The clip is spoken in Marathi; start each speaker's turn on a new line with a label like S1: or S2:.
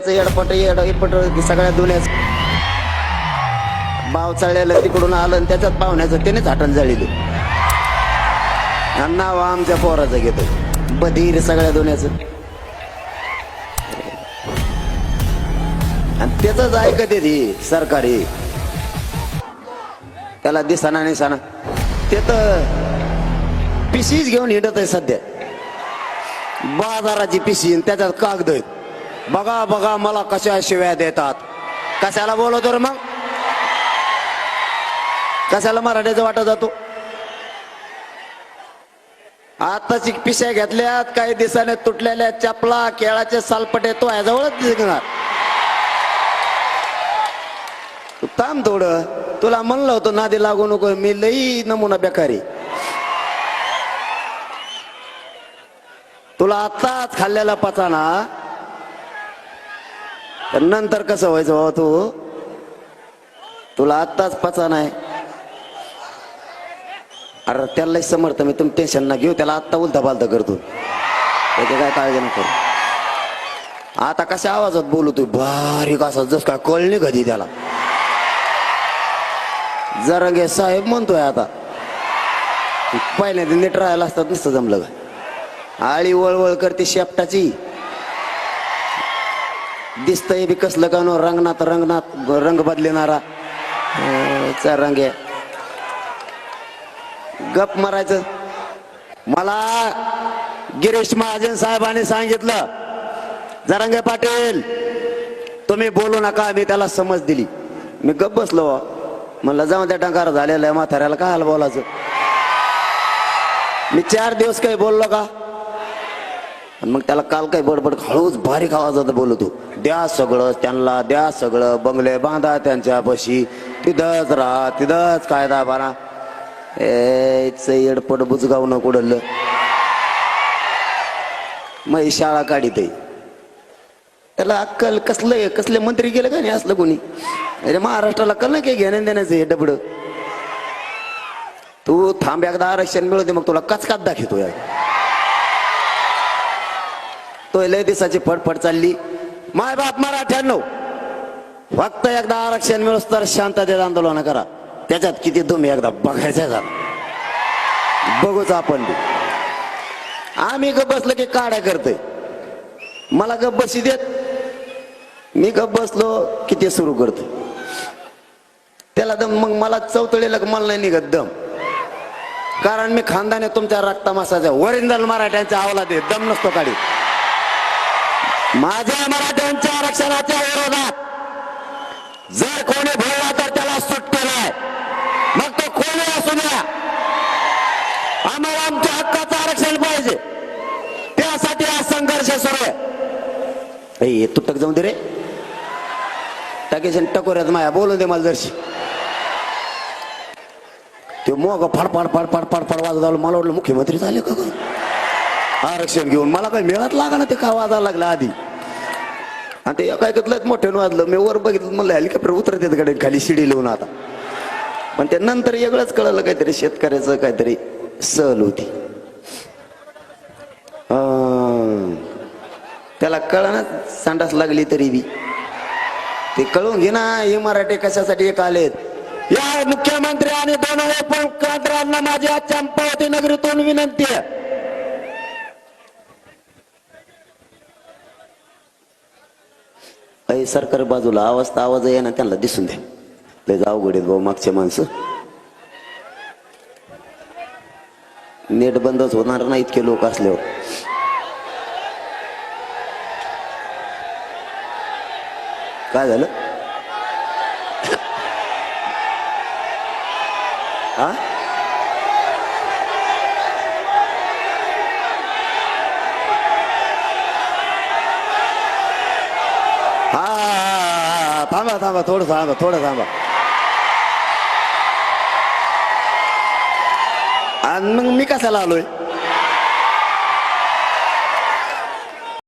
S1: येडपट सगळ्या दुन्याच बाव चाळलेलं तिकडून आलं आणि त्याच्यात पाहुण्याचं त्यानेच हाटण जळिले. आणि नाव आमच्या पोराचं घेतो बधीर सगळ्या दुन्याचं. आणि त्याच ऐकत ती सरकारी. त्याला दिसाना नाही साना ते तर पिशीच घेऊन हिंडत आहे सध्या. बाजाराची पिशी आणि त्याच्यात कागद आहेत. बघा बघा मला कशा शिव्या देतात. कशाला बोलवतो रे मग? कशाला मराठीचा वाटा जातो? आताची पिशा घेतल्यात काही दिवसाने तुटलेल्या चपला केळाचे सालपटे तो ह्याजवळच दिसणार तू थांब थोडं. तुला म्हणलं होतं नादी लागू नको मी लई नमुना बेकारी. तुला आत्ताच खाल्लेला पचाना तर नंतर कसं व्हायचं बाबा तू? तुला आत्ताच पचा नाही. अरे त्यालाही समर्थ मी तुम्ही टेन्शन ना घेऊ त्याला आत्ता उलथा पालथा करतो त्याची काय काळजी नको. आता कशा आवाजात बोलू तू? बारीक असा जस काय कळली कधी त्याला. जरंगे साहेब म्हणतोय आता. पहिल्यांदा नीट राहायला असतात नुसतं जमलं का? आळी वळवळ करते शेपटाची. दिसतंय बी कसलं का नो रंगनाथ रंगनाथ रंग बदलणारा. हो, चा रंग आहे. गप मारायचं. मला गिरीश महाजन साहेबांनी सांगितलं जरांगे पाटील तुम्ही बोलू नका मी त्याला समज दिली. मी गप बसलो हो. म्हणलं जाऊन त्या टंकार झालेला आहे म्हाताऱ्याला काय बोलायचं मी चार दिवस काही बोललो का? आणि मग त्याला काल काय बडबड हळूच बारीक आवाजात बोलतो. द्या सगळं त्यांना द्या सगळं बंगले बांधा त्यांच्या पशी तिथंच राहा तिथंच कायदा बारा ए येडपट बुजगाव न कुडलं मग ही शाळा काढीत त्याला अक्कल कसलं कसले मंत्री गेलं का नाही असलं कोणी? अरे महाराष्ट्राला कल नाही काही घेण्या देण्याचं हे डबड? तू थांब एकदा आरक्षण मिळवते मग तुला कचकात दाखवतो यार. तो लय दिवसाची फडफड चालली. माय बाप मराठ्याण्णव फक्त एकदा आरक्षण मिळवस तर शांततेत आंदोलन करा. त्याच्यात किती तुम्ही एकदा बघायचं झालं. बघूच आपण आम्ही गप बसलो की काड्या करतोय. मला गप बसी देत. मी गप बसलो की ते सुरू करतो त्याला दम मग मला चौतळीला मला नाही निघत दम. कारण मी खानदाने तुमच्या रक्ता मासाच्या वरिंदल मराठ्यांच्या आवला दे दम नसतो काढी माझ्या मराठ्यांच्या आरक्षणाच्या विरोधात जर कोणी बोलला तर त्याला सुट्टी नाही मग तो कोणी असू द्या. आम्हाला आमच्या हक्काचं आरक्षण पाहिजे. त्यासाठी हा संघर्ष सुरू आहे. तू टक जाऊन दे रे. टाकेशन टकोऱ्यात माया बोलून दे मला जरशी. ते मोग फाड फाड फाड फाड वाजत आलो मला वाटलं मुख्यमंत्री झाले का आरक्षण घेऊन. मला काही मिळत लागा ना ते का वाजायला लागला आधी? आणि ते काय घेतलं मोठ्यानं वाजलं. मी वर बघितलं म्हणलं हेलिकॉप्टर उतरत येत खाली शिडी लिहून आता. पण ते नंतर वेगळंच कळलं काहीतरी शेतकऱ्याचं काहीतरी सहल होती. त्याला कळना सांडास लागली तरी बी. ते कळून घे ना हे मराठी कशासाठी एक आलेत? या मुख्यमंत्री आणि दोन पंतप्रधानांना माझी आज चंपावती नगरीतून विनंती आहे. काही सरकार बाजूला आवाज तर आवाज आहे ना त्यांना दिसून द्या लय अवघड आहेत भाऊ मागचे माणसं. नेट बंदच होणार ना इतके लोक असल्यावर. काय झालं? हा, थांबा थांबा थोडं थांबा थोडं थांबा. आणि मग मी कशाला आलोय?